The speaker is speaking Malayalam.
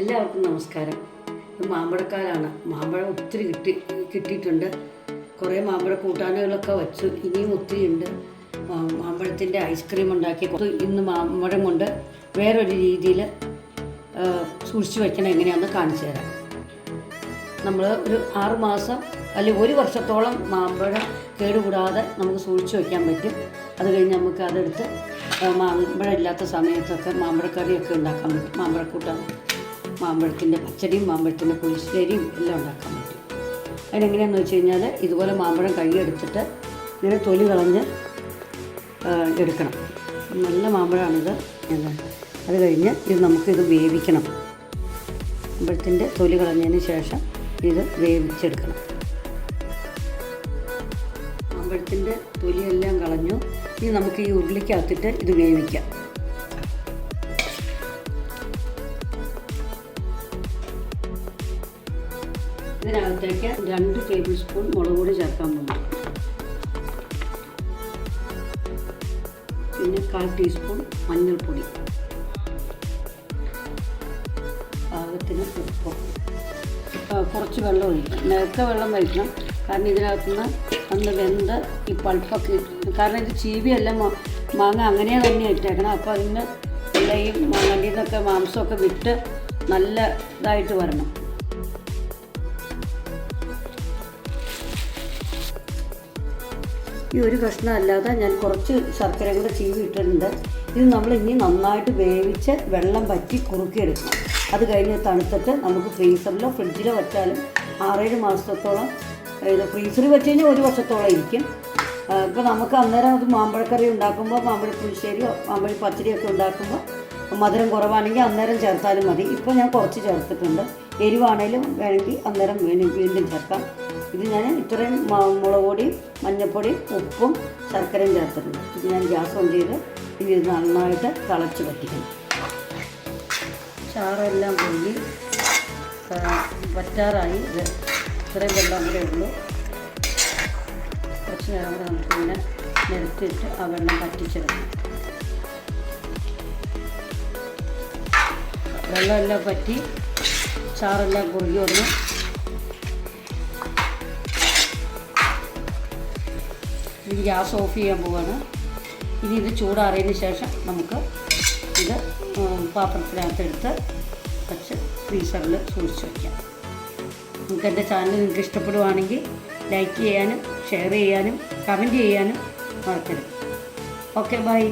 എല്ലാവർക്കും നമസ്കാരം. മാമ്പഴക്കാലാണ് മാമ്പഴം ഒത്തിരി കിട്ടി കിട്ടിയിട്ടുണ്ട്. കുറേ മാമ്പഴ കൂട്ടാനുകളൊക്കെ വച്ചു. ഇനിയും ഒത്തിരി ഉണ്ട് മാമ്പഴത്തിന്റെ ഐസ്ക്രീം ഉണ്ടാക്കി. ഇന്ന് മാമ്പഴം കൊണ്ട് വേറൊരു രീതിയിൽ സൂക്ഷിച്ചു വയ്ക്കണം എങ്ങനെയാണെന്ന് കാണിച്ചു തരാം. നമ്മൾ ഒരു ആറ് മാസം അല്ലെങ്കിൽ ഒരു വർഷത്തോളം മാമ്പഴം കേടുകൂടാതെ നമുക്ക് സൂക്ഷിച്ചു വയ്ക്കാൻ പറ്റും. അത് കഴിഞ്ഞ് നമുക്ക് അതെടുത്ത് മാമ്പഴം ഇല്ലാത്ത സമയത്തൊക്കെ മാമ്പഴക്കറിയൊക്കെ ഉണ്ടാക്കാൻ പറ്റും. മാമ്പഴക്കൂട്ടം മാമ്പഴത്തിന്റെ പച്ചടിയും മാമ്പഴത്തിന്റെ പുളിശ്ശേരിയും എല്ലാം ഉണ്ടാക്കാൻ പറ്റും. അതിനെങ്ങനെയാണെന്ന് വെച്ച് കഴിഞ്ഞാൽ ഇതുപോലെ മാമ്പഴം കൈയെടുത്തിട്ട് ഇങ്ങനെ തൊലി കളഞ്ഞ് എടുക്കണം. നല്ല മാമ്പഴമാണിത്. അത് കഴിഞ്ഞ് ഇത് നമുക്കിത് വേവിക്കണം. മാമ്പഴത്തിന്റെ തൊലി കളഞ്ഞതിന് ശേഷം ഇത് വേവിച്ചെടുക്കണം. മാമ്പഴത്തിന്റെ തൊലിയെല്ലാം കളഞ്ഞു. ഇനി നമുക്ക് ഈ ഉരുളിക്കകത്തിട്ട് ഇത് വേവിക്കാം. ഇതിനകത്തേക്ക് രണ്ട് ടേബിൾ സ്പൂൺ മുളക് പൊടി ചേർക്കാൻ പോകുന്നു. പിന്നെ കാൽ ടീസ്പൂൺ മഞ്ഞൾപ്പൊടി. പാകത്തിന് ഉപ്പ്. കുറച്ച് വെള്ളം ഒഴിക്കണം. നേരത്തെ വെള്ളം വയ്ക്കണം. കാരണം ഇതിനകത്തുനിന്ന് ഒന്ന് വെന്ത് ഈ പൾപ്പൊക്കെ കാരണം ഇത് ചീവിയല്ല മാങ്ങ അങ്ങനെ തന്നെ ഇട്ടേക്കണം. അപ്പോൾ അതിന് എല്ലാം ഈ മാങ്ങന്റെ നിന്നൊക്കെ മാംസമൊക്കെ വിട്ട് നല്ല ഇതായിട്ട് വരണം. ഈ ഒരു പ്രശ്നമല്ലാതെ ഞാൻ കുറച്ച് ശർക്കര കൂടെ ചീവി ഇട്ടിട്ടുണ്ട്. ഇത് നമ്മൾ ഇനി നന്നായിട്ട് വേവിച്ച് വെള്ളം പറ്റി കുറുക്കിയെടുക്കണം അത് കഴിഞ്ഞ് തണുത്തിട്ട് നമുക്ക് ഫ്രീസറിലോ ഫ്രിഡ്ജിലോ വെച്ചാലും ആറേഴ് മാസത്തോളം ഇത് ഫ്രീസറിൽ വെച്ച് കഴിഞ്ഞാൽ ഒരു വർഷത്തോളം ഇരിക്കും. ഇപ്പോൾ നമുക്ക് അന്നേരം അത് മാമ്പഴക്കറി ഉണ്ടാക്കുമ്പോൾ മാമ്പഴ പുളിശ്ശേരിയോ മാമ്പഴ പച്ചടിയൊക്കെ ഉണ്ടാക്കുമ്പോൾ മധുരം കുറവാണെങ്കിൽ അന്നേരം ചേർത്താലും മതി. ഇപ്പോൾ ഞാൻ കുറച്ച് ചേർത്തിട്ടുണ്ട്. എരിവാണേലും വേണമെങ്കിൽ അന്നേരം വീണ്ടും ചേർക്കാം. ഇത് ഞാൻ ഇത്രയും മുളക് പൊടിയും മഞ്ഞൾപ്പൊടിയും ഉപ്പും ശർക്കരയും ചേർത്തിട്ടുണ്ട്. ഇത് ഞാൻ ഗ്യാസ് ഓൺ ചെയ്ത് ഇനി ഇത് നന്നായിട്ട് തിളച്ച് പറ്റിക്കണം ചാറെല്ലാം പൊങ്ങി വറ്റാറായി. ഇത് ഇത്രയും വെള്ളം കൂടെ ഉള്ളൂ. കുറച്ച് നേരം കൂടെ നമുക്കിങ്ങനെ നിരത്തിയിട്ട് ആ വെള്ളം പറ്റിച്ചെടുക്കണം വെള്ളമെല്ലാം പറ്റി ചാറെല്ലാം കുറുകി വന്നു. ഇനി ഗ്യാസ് ഓഫ് ചെയ്യാൻ പോവാണ്. ഇനി ഇത് ചൂടാറിയതിന് ശേഷം നമുക്ക് ഇത് പാത്രത്തിനകത്തെടുത്ത് വെച്ച് ഫ്രീസറിൽ സൂക്ഷിച്ച് വയ്ക്കാം നിങ്ങൾക്ക് എന്റെ ചാനൽ നിങ്ങൾക്ക് ഇഷ്ടപ്പെടുവാണെങ്കിൽ ലൈക്ക് ചെയ്യാനും ഷെയർ ചെയ്യാനും കമന്റ് ചെയ്യാനും മറക്കരുത്. Okay bye.